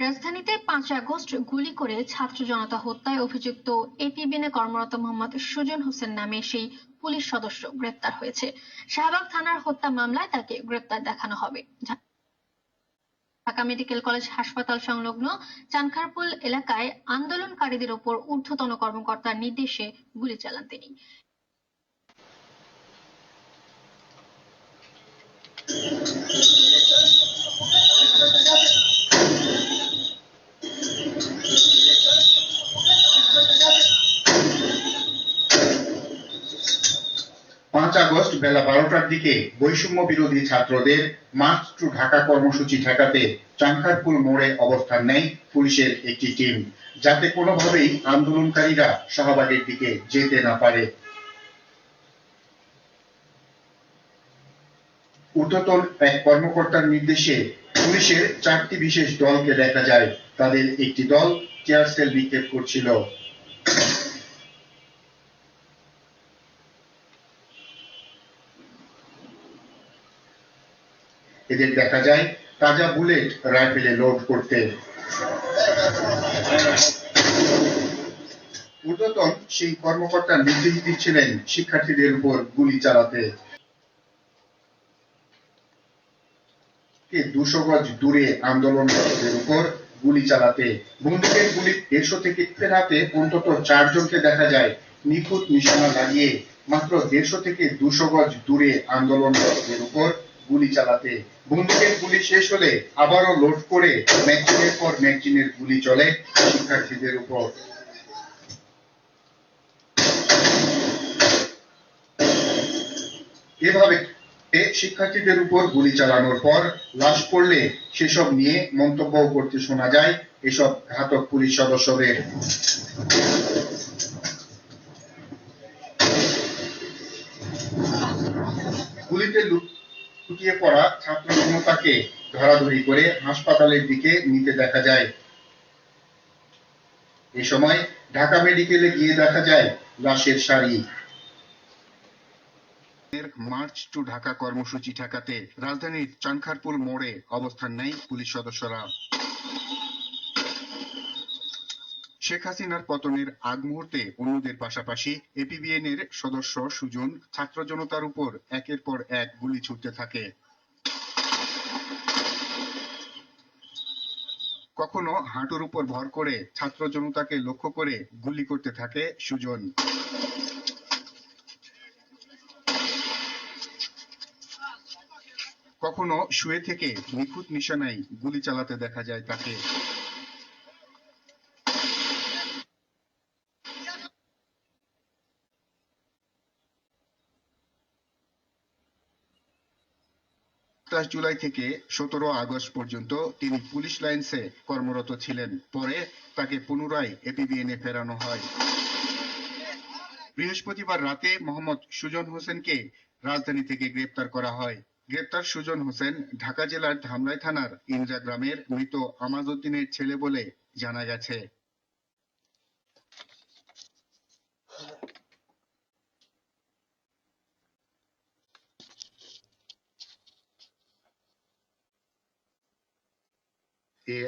রাজধানীতে পাঁচ আগস্ট গুলি করে ছাত্র জনতা হত্যায় অভিযুক্ত এপিবিএনে কর্মরত মোহাম্মদ সুজন হোসেন নামে সেই পুলিশ সদস্য গ্রেপ্তার হয়েছে। শাহবাগ থানার হত্যা মামলায় তাকে গ্রেপ্তার দেখানো হবে। ঢাকা মেডিকেল কলেজ হাসপাতাল সংলগ্ন চানখারপুল এলাকায় আন্দোলনকারীদের ওপর ঊর্ধ্বতন কর্মকর্তার নির্দেশে গুলি চালান তিনি। পাঁচ আগস্ট বেলা বারোটার দিকে বৈষম্য বিরোধী ছাত্রদের মার্চ টু ঢাকা কর্মসূচি ঠেকাতে চাঙ্কারপুল মোড়ে অবস্থান নেয় পুলিশের একটি টিম, যাতে কোনোভাবেই আন্দোলনকারীরা শাহবাগের দিকে যেতে না পারে। ঊর্ধ্বতন এক কর্মকর্তার নির্দেশে পুলিশের চারটি বিশেষ দলকে দেখা যায়। তাদের একটি দল চেয়ার সেল বিক্ষেপ করছিল। এদের দেখা যায়, তাজা বুলেট রাইফেলে লোড করতে। ঊর্ধ্বতন সেই কর্মকর্তা নির্দেশ দিচ্ছিলেন শিক্ষার্থীদের উপর গুলি চালাতে। দুশো গজ দূরে আন্দোলনকারীদের উপর গুলি চালাতে। বন্দুকের গুলি দেড়শো থেকে হাতে অন্তত চারজনকে দেখা যায় নিখুঁত নিশানা লাগিয়ে, মাত্র দেড়শো থেকে দুশো গজ দূরে আন্দোলনকারীদের উপর গুলি চালাতে। বন্দুকের গুলি শেষ হলে আবারও লোড করে ম্যাগজিনের পর ম্যাগজিনের গুলি চলে শিক্ষার্থীদের উপর। এভাবে শিক্ষার্থীদের উপর গুলি চালানোর পর লাশ পড়লে সেসব নিয়ে মন্তব্য করতে শোনা যায় এসব ঘাতক পুলিশ সদস্যদের। গুলিতে লু- পড়া ছাত্র জনতাকে ধরাধরি করে হাসপাতালের দিকে নিতে দেখা যায়। এ সময় ঢাকা মেডিকেলে গিয়ে দেখা যায় লাশের সারি মার্চ টু ঢাকা কর্মসূচি ঠেকাতে রাজধানীর চানখারপুল মোড়ে অবস্থান নেয় পুলিশ সদস্যরা। শেখ হাসিনার পতনের আগ মুহূর্তে অন্যদের পাশাপাশি এপিবিএন এর সদস্য সুজন ছাত্র জনতার উপর একের পর এক গুলি ছুটতে থাকে। কখনো হাঁটুর উপর ভর করে ছাত্র জনতাকে লক্ষ্য করে গুলি করতে থাকে সুজন। কখনো শুয়ে থেকে নিখুঁত নিশানায় গুলি চালাতে দেখা যায় তাকে। সাতাশ জুলাই থেকে সতেরো আগস্ট পর্যন্ত তিনি পুলিশ লাইন্সে কর্মরত ছিলেন। পরে তাকে পুনরায় এপিবিএনে ফেরানো হয়। বৃহস্পতিবার রাতে মোহাম্মদ সুজন হোসেনকে রাজধানী থেকে গ্রেপ্তার করা হয়। গ্রেপ্তার সুজন হোসেন ঢাকা জেলার ধামরাই থানার ইনজা গ্রামের মৃত আমাজউদ্দিনের ছেলে বলে জানা গেছে। এ